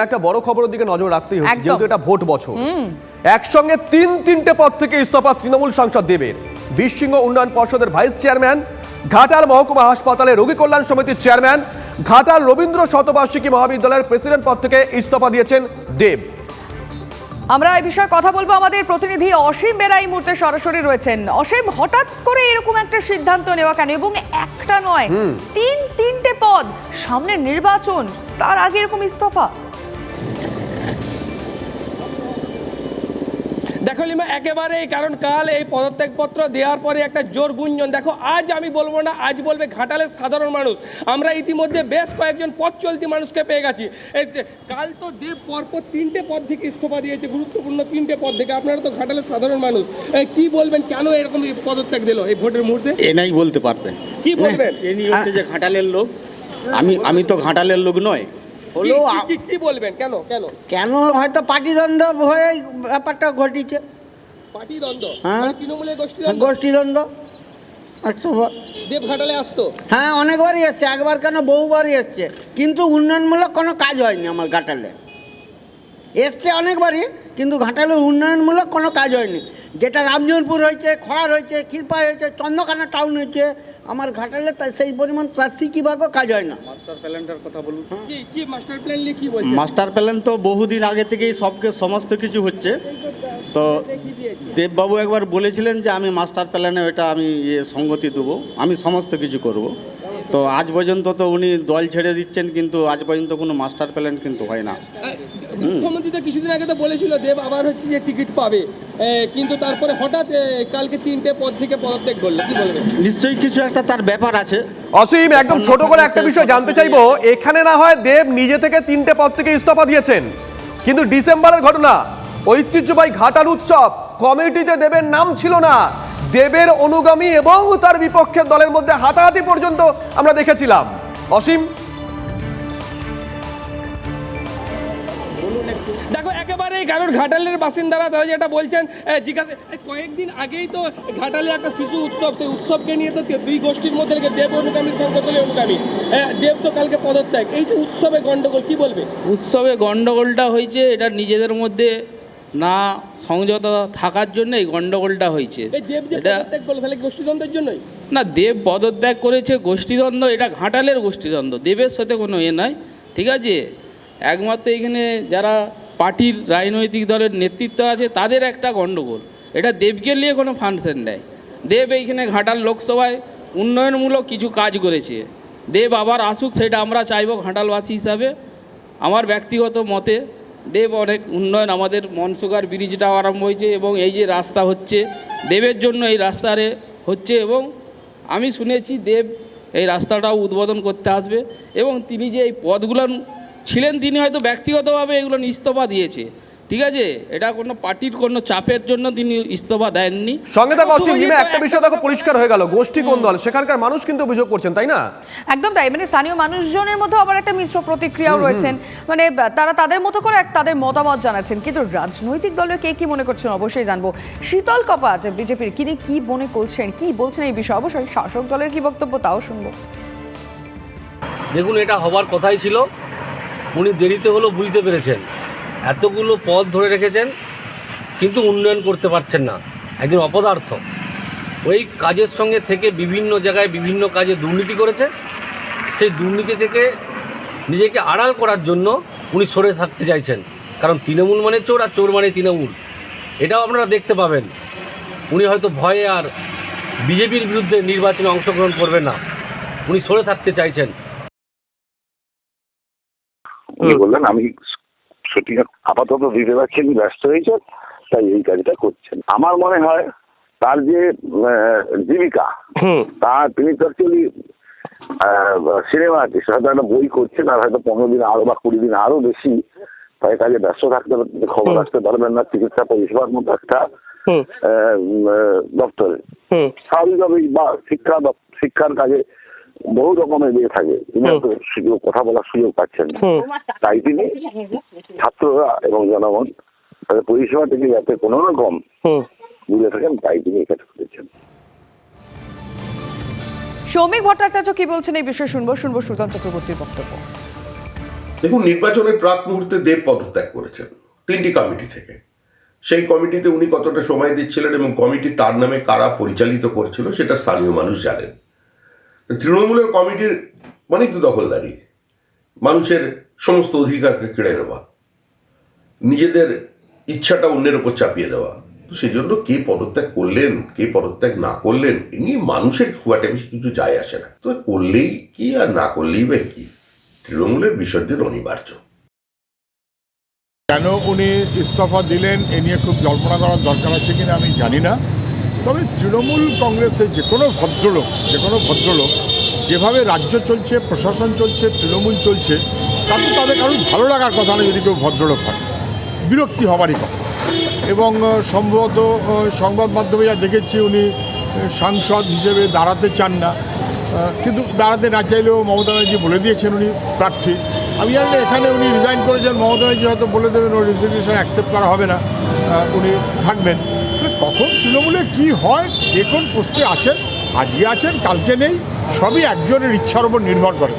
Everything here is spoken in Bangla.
একটা বড় খবরের দিকে নজর রাখতেই হচ্ছে যেহেতু এটা ভোট বছর। একসঙ্গে তিন তিনটে পদ থেকে ইস্তফা তৃণমূল সাংসদ দেবের বীরসিংহ উন্নয়ন পর্ষদের ভাইস চেয়ারম্যান ঘাটাল মহকুমা হাসপাতালে রোগী কল্যাণ সমিতির চেয়ারম্যান ঘাটাল রবীন্দ্র শতবার্ষিকী মহাবিদ্যালয়ের প্রেসিডেন্ট পদ থেকে ইস্তফা দিয়েছেন দেব। আমরা এই বিষয়ে কথা বলব আমাদের প্রতিনিধি অসীম বেরা এই মুহূর্তে সরাসরি রয়েছেন। অসীম হঠাৎ করে এরকম একটা সিদ্ধান্ত নেওয়া কেন? এবং একটা নয় তিন তিনটে পদ সামনে নির্বাচন তার আগে এরকম ইস্তফা? দেখো লিমা একেবারেই কারণ কাল এই পদত্যাগপত্র দেওয়ার পরে একটা জোর গুঞ্জন। দেখো আজ আমি বলব না আজ বলবে ঘাটালের সাধারণ মানুষ। আমরা ইতিমধ্যে বেশ কয়েকজন পথ চলতি মানুষকে পেয়ে গেছি। কাল তো দেব পরপর তিনটে পদ থেকে ইস্তফা দিয়েছে গুরুত্বপূর্ণ তিনটে পদ থেকে। আপনারা তো ঘাটালের সাধারণ মানুষ। এই, কি বলবেন কেন এরকম এই পদত্যাগ দিল এই ভোটের মুহূর্তে? এনাই বলতে পারবেন। কি বলবেন? এনি হচ্ছে যে ঘাটালের লোক। আমি আমি তো ঘাটালের লোক নয়। হলেও কি- কি- বলবেন? কেন কেন? কেন হয়তো পার্টিদ্বন্দ্ব হয়ে ব্যাপারটা ঘটিছে। পার্টি দ্বন্দ্ব হ্যাঁ। মানে তৃণমূলের গোষ্ঠী গোষ্ঠীদ্বন্দ্ব। একশো বার। দেব ঘাটালে আসতো? হ্যাঁ অনেকবারই এসছে একবার কেন বহুবারই এসছে। কিন্তু উন্নয়নমূলক কোনো কাজ হয়নি আমার ঘাটালে। এসছে অনেকবারই কিন্তু ঘাটালের উন্নয়নমূলক কোনো কাজ হয়নি। যেটা রামজনপুর হয়েছে খড়ার হয়েছে ক্ষীরপাই হয়েছে চন্দ্রকানা টাউন হয়েছে আমার ঘাটালে তাই সেই পরিমাণ চাষি কীভাবে কাজ হয় না। মাস্টার প্ল্যানটার কথা বলুন। কি কি মাস্টার প্ল্যান নিয়ে কি বলছেন? মাস্টার প্ল্যান তো বহুদিন আগে থেকেই সবকে সমস্ত কিছু হচ্ছে। তো দেববাবু একবার বলেছিলেন যে আমি মাস্টার প্ল্যানে ওটা আমি ইয়ে সঙ্গতি দেবো আমি সমস্ত কিছু করব। তো আজ পর্যন্ত তো উনি দল ছেড়ে দিচ্ছেন কিন্তু আজ পর্যন্ত কোনো মাস্টার প্ল্যান কিন্তু হয় না। মুখ্যমন্ত্রী তো কিছুদিন আগে তো বলেছিল দেব আবার হচ্ছে যে টিকিট পাবে। কিন্তু তারপরে হঠাৎ কালকে তিনটে পদ থেকে পদত্যাগ করল কি বলবেন? নিশ্চয়ই কিছু একটা তার ব্যাপার আছে। অসীম একদম ছোট করে একটা বিষয় জানতে চাইব এখানে না হয় দেব নিজে থেকে তিনটে পদ থেকে ইস্তফা দিয়েছেন। কিন্তু ডিসেম্বরের ঘটনা ঐতিহ্যবাহী ঘাটাল উৎসব কমিটিতে দেবের নাম ছিল না। দেবের অনুগামী এবং তার বিপক্ষের দলের মধ্যে হাতাহাতি পর্যন্ত আমরা দেখেছিলাম। অসীম? দেখো একেবারেই কারণ ঘাটালের বাসিন্দারা তারা যেটা বলছেন জিজ্ঞাসা কয়েকদিন আগেই তো ঘাটালে একটা শিশু উৎসব সেই উৎসবকে নিয়ে তো দুই গোষ্ঠীর মধ্যে লেগে দেব অনুগামী সংগঠনে অনুগামী। দেব তো কালকে পদত্যাগ। এই যে উৎসবে গন্ডগোল কি বলবে? উৎসবে গণ্ডগোলটা হয়েছে এটা নিজেদের মধ্যে না সংযত থাকার জন্য এই গণ্ডগোলটা হয়েছে এটা জন্যই? না দেব পদত্যাগ করেছে গোষ্ঠীদ্বন্দ্ব এটা ঘাটালের গোষ্ঠীদ্বন্দ্ব। দেবের সাথে কোনো এ নয় ঠিক আছে? একমাত্র এখানে যারা পার্টির রাজনৈতিক দলের নেতৃত্ব আছে তাদের একটা গণ্ডগোল এটা দেবকে নিয়ে কোনো ফাংশন নেয় দেব এইখানে ঘাটাল লোকসভায় উন্নয়নমূলক কিছু কাজ করেছে। দেব আবার আসুক সেটা আমরা চাইব ঘাটালবাসী হিসাবে। আমার ব্যক্তিগত মতে দেব অনেক উন্নয়ন, আমাদের মনসুগার ব্রিজটাও আরম্ভ হয়েছে এবং এই যে রাস্তা হচ্ছে, দেবের জন্য এই রাস্তারে হচ্ছে এবং আমি শুনেছি দেব এই রাস্তাটাও উদ্বোধন করতে আসবে এবং তিনি যে এই পদগুলো ছিলেন, তিনি হয়তো ব্যক্তিগতভাবে এগুলো ইস্তফা দিয়েছে। ঠিক আছে? এটা কোনো পার্টির কোনো চাপের জন্য তিনি ইস্তফা দেননি। সঙ্গে থাকা অসীম একটা একটা বিষয় দেখো পরিষ্কার হয়ে গেল গোষ্ঠী কোন দল? সেখানকার মানুষ কিন্তু অভিযোগ করছেন তাই না? একদম তাই মানে স্থানীয় মানুষজনের মধ্যে আবার একটা মিশ্র প্রতিক্রিয়াও রয়েছেন। মানে তারা তাদের মতো করে এক তাদের মতামত জানাচ্ছেন। কিন্তু রাজনৈতিক দলের কে কি মনে করছেন অবশ্যই জানব। শীতল কপাট বিজেপির কিনে কি মনে করছেন কি বলছেন এই বিষয়ে? অবশ্যই শাসক দলের কি বক্তব্য তাও শুনব। দেখুন এটা হবার কথাই ছিল। উনি দেরিতে হলো বুঝতে পেরেছেন। এতগুলো পদ ধরে রেখেছেন, কিন্তু উন্নয়ন করতে পারছেন না। একজন অপদার্থ। ওই কাজের সঙ্গে থেকে বিভিন্ন জায়গায় বিভিন্ন কাজে দুর্নীতি করেছে। সেই দুর্নীতি থেকে নিজেকে আড়াল করার জন্য উনি সরে থাকতে চাইছেন। কারণ তৃণমূল মানে চোর আর চোর মানে তৃণমূল। এটাও আপনারা দেখতে পাবেন। উনি হয়তো ভয়ে আর বিজেপির বিরুদ্ধে নির্বাচনে অংশগ্রহণ করবেন না। উনি সরে থাকতে চাইছেন। বললেন, আমি সঠিক আপাতত দিতে পারছি উনি ব্যস্ত হয়েছে তাই এই কাজটা করছেন। আমার মনে হয় তার যে জীবিকা তার তিনি তো অ্যাকচুয়ালি সিনেমা আর্টিস্ট হয়তো একটা বই করছেন আর হয়তো পনেরো দিন আরও বা কুড়ি দিন আরও বেশি তাই কাজে ব্যস্ত থাকতে খবর রাখতে পারবেন না চিকিৎসা পরিষেবার মতো একটা দপ্তরে। স্বাভাবিকভাবেই বা শিক্ষা শিক্ষার কাজে বহু রকমের ইয়ে থাকে। তিনি সুযোগ কথা বলার সুযোগ পাচ্ছেন না। তাই তিনি ছাত্ররা এবং জনগণ তাদের পরিষেবা থেকে যাতে কোনো রকম দূরে থাকেন তাই তিনি এই কাজ করেছেন। সৌমিক ভট্টাচার্য কি বলছেন এই বিষয়ে শুনব শুনব সুজন চক্রবর্তীর বক্তব্য। দেখুন নির্বাচনের প্রাক মুহূর্তে দেব পদত্যাগ করেছেন তিনটি কমিটি থেকে। সেই কমিটিতে উনি কতটা সময় দিচ্ছিলেন এবং কমিটি তার নামে কারা পরিচালিত করছিল সেটা স্থানীয় মানুষ জানেন। তৃণমূলের কমিটির মানেই তো দখলদারি। মানুষের সমস্ত অধিকারকে কেড়ে নেওয়া। নিজেদের ইচ্ছাটা অন্যের ওপর চাপিয়ে দেওয়া। তো সেই জন্য কে পদত্যাগ করলেন, কে পদত্যাগ না করলেন এমনি মানুষের খুব একটা বেশি কিছু যায় আসে না। তো করলেই কি আর না করলেই বা কি? তৃণমূলের বিসর্জন অনিবার্য। কেন উনি ইস্তফা দিলেন, এ নিয়ে খুব জল্পনা করার দরকার আছে কিনা আমি জানি না। তবে তৃণমূল কংগ্রেসের যে কোনো ভদ্রলোক, যে কোনো ভদ্রলোক যেভাবে রাজ্য চলছে, প্রশাসন চলছে, তৃণমূল চলছে, তাতে তাদের কারণ ভালো লাগার কথা না যদি কেউ ভদ্রলোক হয়। বিরক্তি হবারই কথা। এবং সম্ভবত সংবাদ মাধ্যমে যা দেখেছি উনি সাংসদ হিসেবে দাঁড়াতে চান না। কিন্তু দাঁড়াতে না চাইলেও মমতা ব্যানার্জি বলে দিয়েছেন উনি, প্রার্থী। আমি জানি এখানে উনি রিজাইন করেছেন, মমতা ব্যানার্জি হয়তো বলে দেবেন, ওর রেজিগনেশন অ্যাকসেপ্ট করা হবে না। উনি থাকবেন। কখন তৃণমূলে কি হয়, কে কোন পোস্টে আছেন, আজকে আছেন, কালকে নেই, সবই একজনের ইচ্ছার উপর নির্ভর করে।